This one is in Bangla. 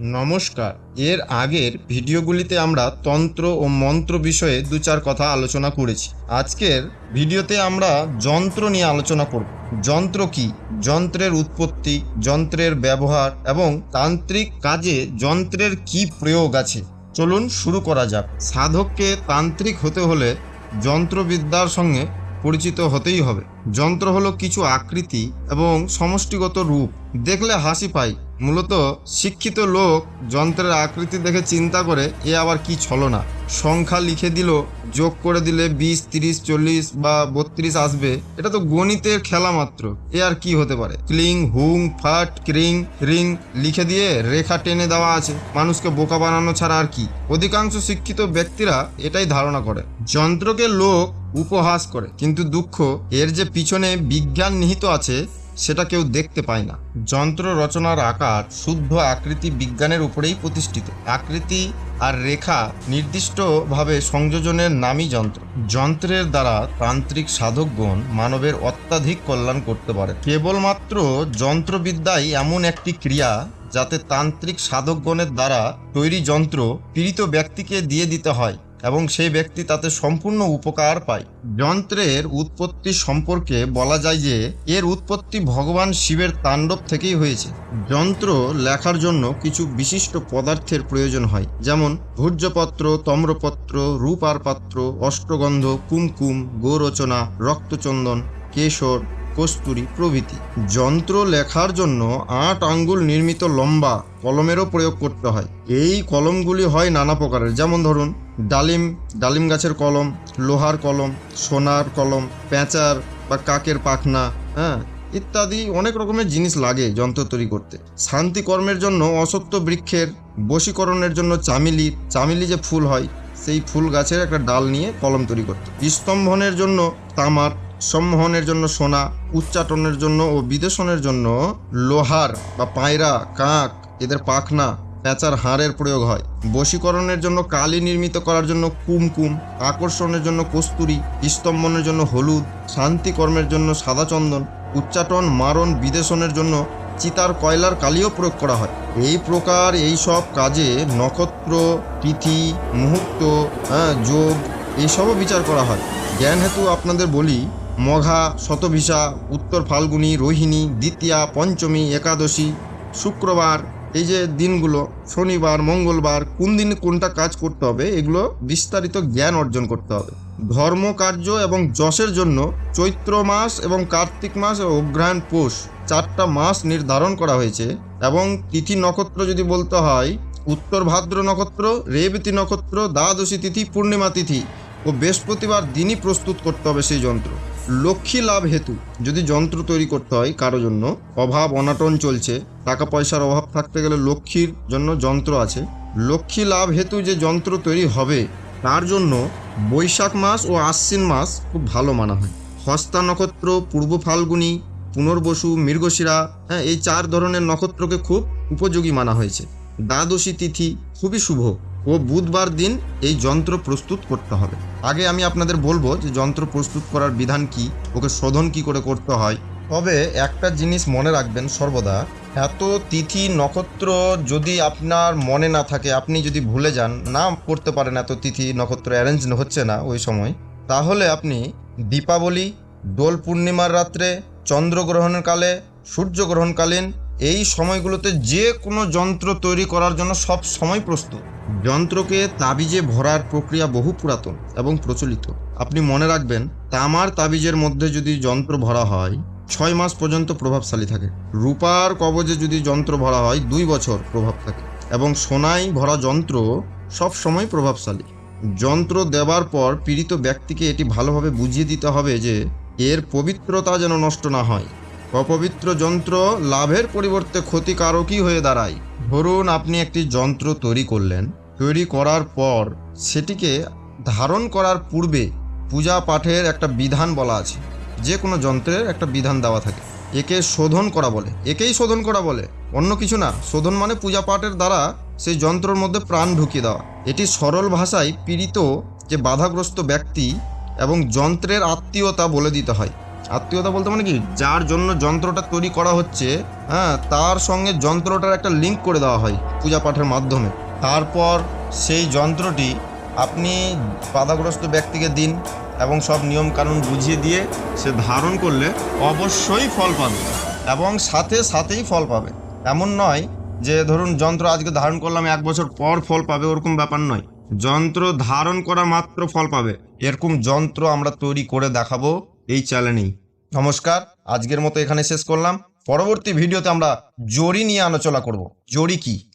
নমস্কার। এর আগের ভিডিওগুলিতে আমরা তন্ত্র ও মন্ত্র বিষয়ে দু চার কথা আলোচনা করেছি। আজকের ভিডিওতে আমরা যন্ত্র নিয়ে আলোচনা করব। যন্ত্র কি? যন্ত্রের উৎপত্তি, যন্ত্রের ব্যবহার এবং তান্ত্রিক কাজে যন্ত্রের কি প্রয়োগ আছে? চলুন শুরু করা যাক। সাধককে তান্ত্রিক হতে হলে যন্ত্রবিদ্যার সঙ্গে পরিচিত হতেই হবে। যন্ত্র হলো কিছু আকৃতি এবং সমষ্টিগত রূপ। দেখলে হাসি পায় মূলত শিক্ষিত লোক যন্ত্রের আকৃতি দেখে চিন্তা করে, এ আবার কি ছলনা? সংখ্যা লিখে দিল, যোগ করে দিলে বিশ, তিরিশ, চল্লিশ বা বত্রিশ আসবে। এটা তো গণিতের খেলা মাত্র। এ আর কি হতে পারে? ক্লিং, হুং, ফাট, ক্রিং, রিং লিখে দিয়ে রেখা টেনে দেওয়া আছে। মানুষকে বোকা বানানো ছাড়া আর কি? অধিকাংশ শিক্ষিত ব্যক্তিরা এটাই ধারণা করে। যন্ত্রকে লোক উপহাস করে। কিন্তু দুঃখ, এর যে পিছনে বিজ্ঞান নিহিত আছে, সেটা কেউ দেখতে পায় না। যন্ত্র রচনার আকার শুদ্ধ আকৃতি বিজ্ঞানের উপরেই প্রতিষ্ঠিত। আকৃতি আর রেখা নির্দিষ্টভাবে সংযোজনের নামই যন্ত্র। যন্ত্রের দ্বারা তান্ত্রিক সাধকগণ মানবের অত্যাধিক কল্যাণ করতে পারে। কেবলমাত্র যন্ত্রবিদ্যাই এমন একটি ক্রিয়া যাতে তান্ত্রিক সাধকগণের দ্বারা তৈরি যন্ত্র পীড়িত ব্যক্তিকে দিয়ে দিতে হয়। এবং সেই ব্যক্তি তাতে সম্পূর্ণ উপকার পায়। যন্ত্রের উৎপত্তি সম্পর্কে বলা যায় যে, এর উৎপত্তি ভগবান শিবের তাণ্ডব থেকেই হয়েছে। যন্ত্র লেখার জন্য কিছু বিশিষ্ট পদার্থের প্রয়োজন হয়, যেমন ভূর্যপত্র তম্রপত্র, রূপার পাত্র, অষ্টগন্ধ, কুমকুম, গোরচনা, রক্তচন্দন, কেশর কস্তুরি প্রভৃতি। যন্ত্র লেখার জন্য আট আঙ্গুল নির্মিত লম্বা কলমেরও প্রয়োগ করতে হয়। এই কলমগুলি হয় নানা প্রকারের। যেমন ধরুন, ডালিম ডালিম গাছের কলম, লোহার কলম, সোনার কলম প্যাঁচার বা কাকের পাখনা হ্যাঁ ইত্যাদি অনেক রকমের জিনিস লাগে যন্ত্র তৈরি করতে। শান্তি কর্মের জন্য অসত্য বৃক্ষের বশীকরণের জন্য চামিলি চামিলি যে ফুল হয়, সেই ফুল গাছের একটা ডাল নিয়ে কলম তৈরি করতে। স্তম্ভনের জন্য তামার সম্মোহনের জন্য সোনা, উচ্চাটনের জন্য ও বিদেশনের জন্য লোহার বা পায়রা, কাক, এদের পাখনা, পেঁচার হাড়ের প্রয়োগ হয়। বশীকরণের জন্য কালি নির্মিত করার জন্য কুমকুম, আকর্ষণের জন্য কস্তুরি, স্তম্ভনের জন্য হলুদ শান্তি কর্মের জন্য সাদা চন্দন, উচ্চাটন, মারণ, বিদেশনের জন্য চিতার কয়লার কালিও প্রয়োগ করা হয়। এই প্রকার এই সব কাজে নক্ষত্র, তিথি, মুহূর্ত হ্যাঁ যোগ এইসবও বিচার করা হয়। জ্ঞান হেতু আপনাদের বলি মঘা শতভিসা উত্তর ফাল্গুনী, রোহিণী, দ্বিতীয়া, পঞ্চমী, একাদশী, শুক্রবার, এই যে দিনগুলো, শনিবার, মঙ্গলবার, কোন দিনে কোনটা কাজ করতে হবে, এগুলো বিস্তারিত জ্ঞান অর্জন করতে হবে। ধর্ম, কার্য এবং যশের জন্য চৈত্র মাস এবং কার্তিক মাস ও অগ্রহায়ণ পৌষ চারটা মাস নির্ধারণ করা হয়েছে এবং তিথি নক্ষত্র যদি বলতে হয়, উত্তর ভাদ্র নক্ষত্র, রেবতী নক্ষত্র, দ্বাদশী তিথি, পূর্ণিমা তিথি। ও বৃহস্পতিবার দিনই প্রস্তুত করতে হবে সেই যন্ত্র। লক্ষ্মী লাভ হেতু, যদি যন্ত্র তৈরি করতে হয় কারও জন্য, অভাব, অনাটন চলছে টাকা পয়সার অভাব থাকতে গেলে লক্ষ্মীর জন্য যন্ত্র আছে। লক্ষ্মী লাভ হেতু যে যন্ত্র তৈরি হবে, তার জন্য বৈশাখ মাস ও আশ্বিন মাস খুব ভালো মানা হয়। হস্তা নক্ষত্র, পূর্ব ফাল্গুনী, পুনর্বসু, মৃগশিরা হ্যাঁ এই চার ধরনের নক্ষত্রকে খুব উপযোগী মানা হয়েছে। দ্বাদশী তিথি খুবই শুভ। ও বুধবার দিন এই যন্ত্র প্রস্তুত করতে হবে। আগে আমি আপনাদের বলব যে যন্ত্র প্রস্তুত করার বিধান কি, ওকে শোধন কি করে করতে হয়। তবে একটা জিনিস মনে রাখবেন সর্বদা, এত তিথি নক্ষত্র যদি আপনার মনে না থাকে, আপনি যদি ভুলে যান, না করতে পারেন এত তিথি নক্ষত্র অ্যারেঞ্জ হচ্ছে না ওই সময়, তাহলে আপনি দীপাবলি, দোল পূর্ণিমার রাত্রে চন্দ্রগ্রহণের কালে সূর্যগ্রহণকালীন এই সময়গুলোতে যে কোনো যন্ত্র তৈরি করার জন্য সব সময় প্রস্তুত। যন্ত্রকে তাবিজে ভরার প্রক্রিয়া বহু পুরাতন এবং প্রচলিত। আপনি মনে রাখবেন, তামার তাবিজের মধ্যে যদি যন্ত্র ভরা হয়, ছয় মাস পর্যন্ত প্রভাবশালী থাকে। রূপার কবজে যদি যন্ত্র ভরা হয়, দুই বছর প্রভাব থাকে এবং সোনায় ভরা যন্ত্র সব সময় প্রভাবশালী। যন্ত্র দেওয়ার পর পীড়িত ব্যক্তিকে এটি ভালোভাবে বুঝিয়ে দিতে হবে যে, এর পবিত্রতা যেন নষ্ট না হয়। অপবিত্র যন্ত্র লাভের পরিবর্তে ক্ষতিকারকই হয়ে দাঁড়ায়। ধরুন আপনি একটি যন্ত্র তৈরি করলেন। তৈরি করার পর সেটিকে ধারণ করার পূর্বে পূজা পাঠের একটা বিধান বলা আছে। যে কোনো যন্ত্রের একটা বিধান দেওয়া থাকে। একে শোধন করা বলে। একেই শোধন করা বলে। অন্য কিছু না। শোধন মানে পূজা পাঠের দ্বারা সেই যন্ত্রের মধ্যে প্রাণ ঢুকিয়ে দেওয়া। এটি সরল ভাষায় পীড়িত যে বাধাগ্রস্ত ব্যক্তি এবং যন্ত্রের আত্মীয়তা বলে দিতে হয়। আত্মীয়তা বলতে মানে কি? যার জন্য যন্ত্রটা তৈরি করা হচ্ছে হ্যাঁ তার সঙ্গে যন্ত্রটার একটা লিঙ্ক করে দেওয়া হয় পূজা পাঠের মাধ্যমে। তারপর সেই যন্ত্রটি আপনি বাধাগ্রস্ত ব্যক্তিকে দিন এবং সব নিয়ম কানুন বুঝিয়ে দিয়ে সে ধারণ করলে অবশ্যই ফল পাবে এবং সাথে সাথেই ফল পাবে। এমন নয় যে, ধরুন, যন্ত্র আজকে ধারণ করলাম, এক বছর পর ফল পাবে, ওরকম ব্যাপার নয়। যন্ত্র ধারণ করা মাত্র ফল পাবে। এরকম যন্ত্র আমরা তৈরি করে দেখাবো। এই চ্যানেলেই নমস্কার, আজকের মতো এখানে শেষ করলাম। পরবর্তী ভিডিওতে আমরা জড়ি নিয়ে আলোচনা করব। জড়ি কি?